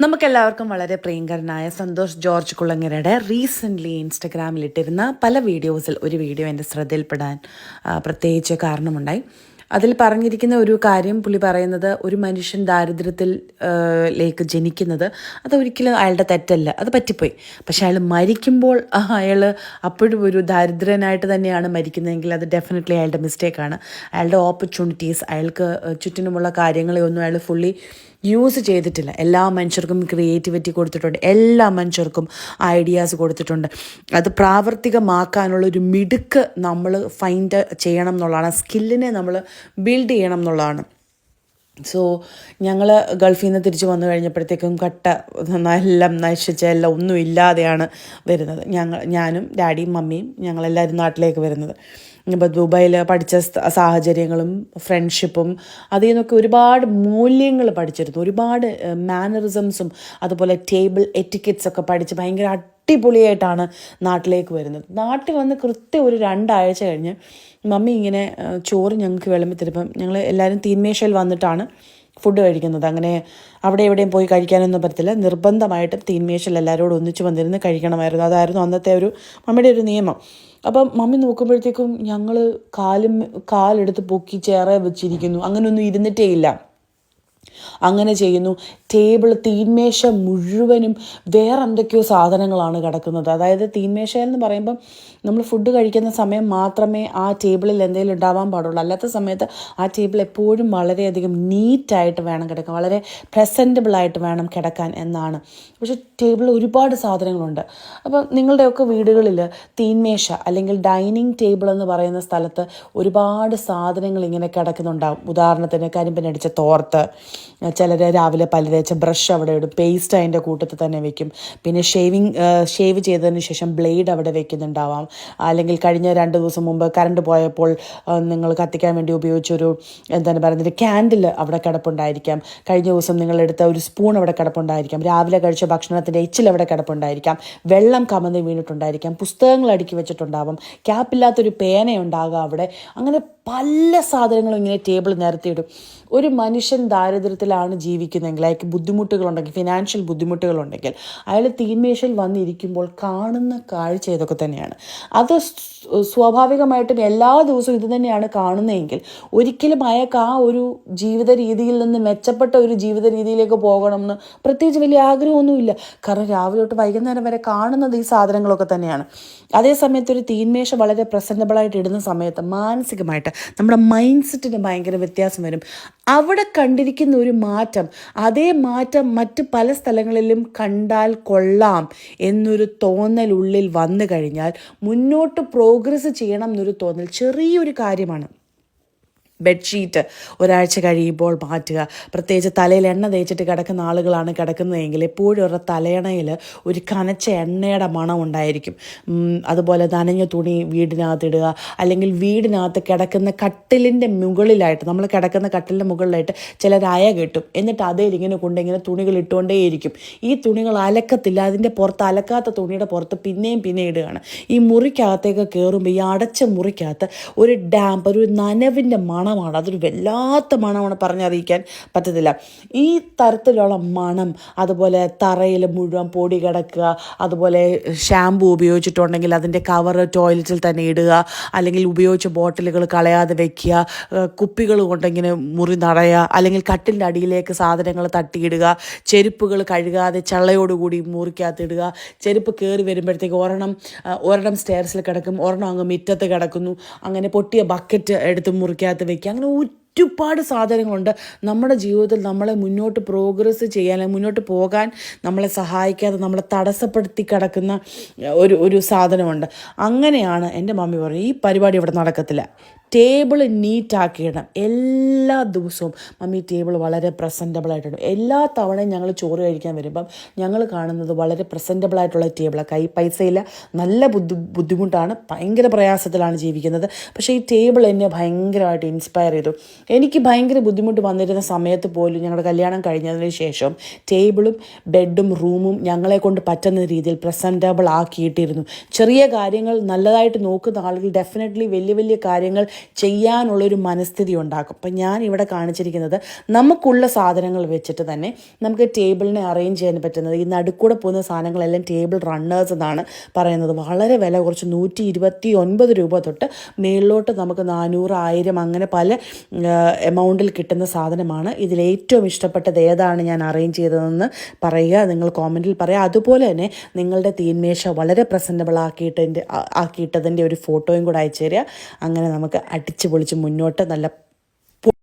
നമുക്കെല്ലാവർക്കും വളരെ പ്രിയങ്കരനായ സന്തോഷ് ജോർജ് കുളങ്ങരയുടെ റീസെന്റ്ലി ഇൻസ്റ്റഗ്രാമിലിട്ടിരുന്ന പല വീഡിയോസിൽ ഒരു വീഡിയോ എന്റെ ശ്രദ്ധയിൽപ്പെടാൻ പ്രത്യേകിച്ച് കാരണമുണ്ടായി. അതിൽ പറഞ്ഞിരിക്കുന്ന ഒരു കാര്യം പുള്ളി പറയുന്നത് ഒരു മനുഷ്യൻ ദാരിദ്ര്യത്തിൽ ലേക്ക് ജനിക്കുന്നത് അത് ഒരിക്കലും അയാളുടെ തെറ്റല്ല അത് പറ്റിപ്പോയി. പക്ഷെ അയാൾ മരിക്കുമ്പോൾ അയാൾ അപ്പോഴും ഒരു ദാരിദ്ര്യനായിട്ട് തന്നെയാണ് മരിക്കുന്നതെങ്കിൽ അത് ഡെഫിനറ്റ്ലി അയാളുടെ മിസ്റ്റേക്കാണ് അയാളുടെ ഓപ്പർച്യൂണിറ്റീസ് അയാൾക്ക് ചുറ്റിനുമുള്ള കാര്യങ്ങളെ ഒന്നും അയാൾ ഫുള്ളി യൂസ് ചെയ്തിട്ടില്ല. എല്ലാ മനുഷ്യർക്കും ക്രിയേറ്റിവിറ്റി കൊടുത്തിട്ടുണ്ട്. എല്ലാ മനുഷ്യർക്കും ഐഡിയാസ് കൊടുത്തിട്ടുണ്ട്. അത് പ്രാവർത്തികമാക്കാനുള്ള ഒരു മിടുക്ക് നമ്മൾ ഫൈൻഡ് ചെയ്യണം എന്നുള്ളതാണ്. സ്കില്ലിനെ നമ്മൾ ബിൽഡ് ചെയ്യണം എന്നുള്ളതാണ്. സോ ഞങ്ങൾ ഗൾഫിൽ നിന്ന് തിരിച്ചു വന്നു കഴിഞ്ഞപ്പോഴത്തേക്കും കട്ട എല്ലാം നശിച്ച എല്ലാം ഒന്നും ഇല്ലാതെയാണ് വരുന്നത്. ഞങ്ങൾ ഞാനും ഡാഡിയും മമ്മിയും ഞങ്ങളെല്ലാവരും നാട്ടിലേക്ക് വരുന്നത്. ഇപ്പോൾ ദുബായിൽ പഠിച്ച സാഹചര്യങ്ങളും ഫ്രണ്ട്ഷിപ്പും അതിൽ നിന്നൊക്കെ ഒരുപാട് മൂല്യങ്ങൾ പഠിച്ചിരുന്നു. ഒരുപാട് മാനറിസംസും അതുപോലെ ടേബിൾ എറ്റിക്കറ്റ്സ് ഒക്കെ പഠിച്ച് ഭയങ്കര അടിപൊളിയായിട്ടാണ് നാട്ടിലേക്ക് വരുന്നത്. നാട്ടിൽ വന്ന് കൃത്യം ഒരു രണ്ടാഴ്ച കഴിഞ്ഞ് മമ്മി ഇങ്ങനെ ചോറ് ഞങ്ങൾക്ക് വിളമ്പി തരുമ്പം ഞങ്ങൾ എല്ലാവരും തീന്മേശയിൽ വന്നിട്ടാണ് ഫുഡ് കഴിക്കുന്നത്. അങ്ങനെ അവിടെ എവിടെയും പോയി കഴിക്കാനൊന്നും പറ്റത്തില്ല. നിർബന്ധമായിട്ടും തീന്മേശയിൽ എല്ലാവരോടും ഒന്നിച്ച് വന്നിരുന്ന് കഴിക്കണമായിരുന്നു. അതായിരുന്നു അന്നത്തെ ഒരു മമ്മിയുടെ ഒരു നിയമം. അപ്പം മമ്മി നോക്കുമ്പോഴത്തേക്കും ഞങ്ങൾ കാലും കാലെടുത്ത് പൊക്കി ചേറെ വെച്ചിരിക്കുന്നു. അങ്ങനെയൊന്നും ഇരുന്നിട്ടേ ഇല്ല. അങ്ങനെ ചെയ്യുന്നു. ടേബിൾ തീന്മേശ മുഴുവനും വേറെ എന്തൊക്കെയോ സാധനങ്ങളാണ് കിടക്കുന്നത്. അതായത് തീന്മേശ എന്ന് പറയുമ്പം നമ്മൾ ഫുഡ് കഴിക്കുന്ന സമയം മാത്രമേ ആ ടേബിളിൽ എന്തെങ്കിലും ഉണ്ടാവാൻ പാടുള്ളൂ. അല്ലാത്ത സമയത്ത് ആ ടേബിൾ എപ്പോഴും വളരെയധികം നീറ്റായിട്ട് വേണം കിടക്കാൻ. വളരെ പ്രസന്റബിളായിട്ട് വേണം കിടക്കാൻ എന്നാണ്. പക്ഷെ ടേബിളിൽ ഒരുപാട് സാധനങ്ങളുണ്ട്. അപ്പം നിങ്ങളുടെയൊക്കെ വീടുകളിൽ തീന്മേശ അല്ലെങ്കിൽ ഡൈനിങ് ടേബിൾ എന്ന് പറയുന്ന സ്ഥലത്ത് ഒരുപാട് സാധനങ്ങൾ ഇങ്ങനെ കിടക്കുന്നുണ്ടാവും. ഉദാഹരണത്തിന് കരിമ്പനടിച്ച തോർത്ത് ചിലർ രാവിലെ പല്ല് തേച്ച ബ്രഷ് അവിടെ ഇടും പേസ്റ്റ് അതിന്റെ കൂട്ടത്തിൽ തന്നെ വെക്കും. പിന്നെ ഷേവിങ് ഷേവ് ചെയ്തതിന് ശേഷം ബ്ലേഡ് അവിടെ വെക്കുന്നുണ്ടാവാം. അല്ലെങ്കിൽ കഴിഞ്ഞ രണ്ട് ദിവസം മുമ്പ് കറണ്ട് പോയപ്പോൾ നിങ്ങൾ കത്തിക്കാൻ വേണ്ടി ഉപയോഗിച്ചൊരു എന്താണ് പറയുന്നത് ക്യാൻഡിൽ അവിടെ കിടപ്പുണ്ടായിരിക്കാം. കഴിഞ്ഞ ദിവസം നിങ്ങൾ എടുത്ത ഒരു സ്പൂൺ അവിടെ കിടപ്പുണ്ടായിരിക്കാം. രാവിലെ കഴിച്ച ഭക്ഷണത്തിന്റെ എച്ചിൽ അവിടെ കിടപ്പുണ്ടായിരിക്കാം. വെള്ളം കമന്ന് വീണിട്ടുണ്ടായിരിക്കാം. പുസ്തകങ്ങൾ അടുക്കി വെച്ചിട്ടുണ്ടാവാം. ക്യാപ്പില്ലാത്തൊരു പേനയുണ്ടാകാം അവിടെ. അങ്ങനെ പല സാധനങ്ങളും ഇങ്ങനെ ടേബിൾ നിരത്തിയിടും ഒരു മനുഷ്യൻ ദാരിദ്ര്യത്തിലാണ് ജീവിക്കുന്നതെങ്കിൽ അയാൾക്ക് ബുദ്ധിമുട്ടുകളുണ്ടെങ്കിൽ ഫിനാൻഷ്യൽ ബുദ്ധിമുട്ടുകളുണ്ടെങ്കിൽ അയാൾ തീന്മേശയിൽ വന്നിരിക്കുമ്പോൾ കാണുന്ന കാഴ്ച ഇതൊക്കെ തന്നെയാണ്. അത് സ്വാഭാവികമായിട്ടും എല്ലാ ദിവസവും ഇത് തന്നെയാണ് കാണുന്നതെങ്കിൽ ഒരിക്കലും അയാൾക്ക് ആ ഒരു ജീവിത രീതിയിൽ നിന്ന് മെച്ചപ്പെട്ട ഒരു ജീവിത രീതിയിലേക്ക് പോകണമെന്ന് പ്രത്യേകിച്ച് വലിയ ആഗ്രഹമൊന്നുമില്ല. കാരണം രാവിലെ തൊട്ട് വൈകുന്നേരം വരെ കാണുന്നത് ഈ സാധനങ്ങളൊക്കെ തന്നെയാണ്. അതേ സമയത്ത് ഒരു തീന്മേശ വളരെ പ്രസന്റബിളായിട്ട് ഇടുന്ന സമയത്ത് മാനസികമായിട്ട് നമ്മുടെ മൈൻഡ് സെറ്റിന് ഭയങ്കര വ്യത്യാസം വരും. അവിടെ കണ്ടിരിക്കുന്ന ഒരു മാറ്റം അതേ മാറ്റം മറ്റ് പല സ്ഥലങ്ങളിലും കണ്ടാൽ കൊള്ളാം എന്നൊരു തോന്നൽ ഉള്ളിൽ വന്നു കഴിഞ്ഞാൽ മുന്നോട്ട് പ്രോഗ്രസ് ചെയ്യണം എന്നൊരു തോന്നൽ ചെറിയൊരു കാര്യമാണ്. ബെഡ്ഷീറ്റ് ഒരാഴ്ച കഴിയുമ്പോൾ മാറ്റുക. പ്രത്യേകിച്ച് തലയിൽ എണ്ണ തേച്ചിട്ട് കിടക്കുന്ന ആളുകളാണ് കിടക്കുന്നതെങ്കിൽ എപ്പോഴും അവരുടെ തലയണയിൽ ഒരു കനച്ച എണ്ണയുടെ മണം ഉണ്ടായിരിക്കും. അതുപോലെ നനഞ്ഞ തുണി വീടിനകത്ത് ഇടുക അല്ലെങ്കിൽ വീടിനകത്ത് കിടക്കുന്ന കട്ടിലിന്റെ മുകളിലായിട്ട് നമ്മൾ കിടക്കുന്ന കട്ടിലിന്റെ മുകളിലായിട്ട് ചിലർ അയ കെട്ടും. എന്നിട്ട് അതേ ഇങ്ങനെ കൊണ്ട് ഇങ്ങനെ തുണികൾ ഇട്ടുകൊണ്ടേയിരിക്കും. ഈ തുണികൾ അലക്കത്തില്ല അതിന്റെ പുറത്ത് അലക്കാത്ത തുണിയുടെ പുറത്ത് പിന്നെയും പിന്നെ ഇടുകയാണ്. ഈ മുറിക്കകത്തേക്ക് കയറുമ്പോൾ ഈ അടച്ച മുറിക്കകത്ത് ഒരു ഡാമ്പ് ഒരു നനവിന്റെ മണമാണ്. അതൊരു വല്ലാത്ത മണമാണ് പറഞ്ഞറിയിക്കാൻ പറ്റത്തില്ല. ഈ തരത്തിലുള്ള മണം അതുപോലെ തറയിൽ മുഴുവൻ പൊടി കിടക്കുക അതുപോലെ ഷാമ്പു ഉപയോഗിച്ചിട്ടുണ്ടെങ്കിൽ അതിന്റെ കവർ ടോയ്ലറ്റിൽ തന്നെ ഇടുക അല്ലെങ്കിൽ ഉപയോഗിച്ച ബോട്ടിലുകൾ കളയാതെ വെക്കുക കുപ്പികൾ കൊണ്ടിങ്ങനെ മുറി നടയുക അല്ലെങ്കിൽ കട്ടിന്റെ അടിയിലേക്ക് സാധനങ്ങൾ തട്ടിയിടുക ചെരുപ്പുകൾ കഴുകാതെ ചള്ളയോടുകൂടി മുറിക്കകത്തിടുക ചെരുപ്പ് കയറി വരുമ്പോഴത്തേക്ക് ഒരെണ്ണം ഒരെണ്ണം സ്റ്റെയർസിൽ കിടക്കും ഒരെണ്ണം അങ്ങ് മുറ്റത്ത് കിടക്കുന്നു അങ്ങനെ പൊട്ടിയ ബക്കറ്റ് എടുത്ത് മുറിക്കകത്ത് വെക്കുക. അങ്ങനെ ഒരുപാട് സാധനങ്ങളുണ്ട്. നമ്മുടെ ജീവിതത്തിൽ നമ്മളെ മുന്നോട്ട് പ്രോഗ്രസ് ചെയ്യാൻ മുന്നോട്ട് പോകാൻ നമ്മളെ സഹായിക്കാതെ നമ്മളെ തടസ്സപ്പെടുത്തി കിടക്കുന്ന ഒരു ഒരു സാധനമുണ്ട്. അങ്ങനെയാണ് എന്റെ മമ്മി പറഞ്ഞു ഈ പരിപാടി ഇവിടെ നടക്കത്തില്ല. ടേബിൾ നീറ്റാക്കിയിടണം. എല്ലാ ദിവസവും. മമ്മി ടേബിൾ വളരെ പ്രസന്റബിളായിട്ടിടും എല്ലാ തവണയും ഞങ്ങൾ ചോറ് കഴിക്കാൻ വരുമ്പം ഞങ്ങൾ കാണുന്നത് വളരെ പ്രസന്റബിളായിട്ടുള്ള ടേബിളാണ് കൈ പൈസയില്ല. നല്ല ബുദ്ധി ബുദ്ധിമുട്ടാണ്. ഭയങ്കര പ്രയാസത്തിലാണ് ജീവിക്കുന്നത്. പക്ഷേ ഈ ടേബിൾ എന്നെ ഭയങ്കരമായിട്ട് ഇൻസ്പയർ ചെയ്തു. എനിക്ക് ഭയങ്കര ബുദ്ധിമുട്ട് വന്നിരുന്ന സമയത്ത് പോലും ഞങ്ങളുടെ കല്യാണം കഴിഞ്ഞതിന് ശേഷം ടേബിളും ബെഡും റൂമും ഞങ്ങളെ കൊണ്ട് പറ്റുന്ന രീതിയിൽ പ്രസന്റബിൾ ആക്കിയിട്ടിരുന്നു. ചെറിയ കാര്യങ്ങൾ നല്ലതായിട്ട് നോക്കുന്ന ആളുകൾ ഡെഫിനറ്റ്ലി വലിയ വലിയ കാര്യങ്ങൾ ചെയ്യാനുള്ളൊരു മനസ്ഥിതി ഉണ്ടാക്കും. അപ്പം ഞാൻ ഇവിടെ കാണിച്ചിരിക്കുന്നത് നമുക്കുള്ള സാധനങ്ങൾ വെച്ചിട്ട് തന്നെ നമുക്ക് ടേബിളിനെ അറേഞ്ച് ചെയ്യാൻ പറ്റുന്നത് ഈ നടുക്കൂടെ പോകുന്ന സാധനങ്ങളെല്ലാം ടേബിൾ റണ്ണേഴ്സ് എന്നാണ് പറയുന്നത്. വളരെ വില കുറച്ച് നൂറ്റി ഇരുപത്തി ഒൻപത് രൂപ തൊട്ട് മേളിലോട്ട് നമുക്ക് നാനൂറ് ആയിരം അങ്ങനെ പല എമൗണ്ടിൽ കിട്ടുന്ന സാധനമാണ്. ഇതിലേറ്റവും ഇഷ്ടപ്പെട്ടത് ഏതാണ് ഞാൻ അറേഞ്ച് ചെയ്തതെന്ന് പറയുക. നിങ്ങൾ കോമന്റിൽ പറയുക. അതുപോലെ തന്നെ നിങ്ങളുടെ തീന്മേശ വളരെ പ്രസന്റബിൾ ആക്കിയിട്ടതിന്റെ ആക്കിയിട്ടതിന്റെ ഒരു ഫോട്ടോയും കൂടെ അയച്ചു തരിക. അങ്ങനെ നമുക്ക് അടിച്ച് പൊളിച്ച് മുന്നോട്ട് നല്ല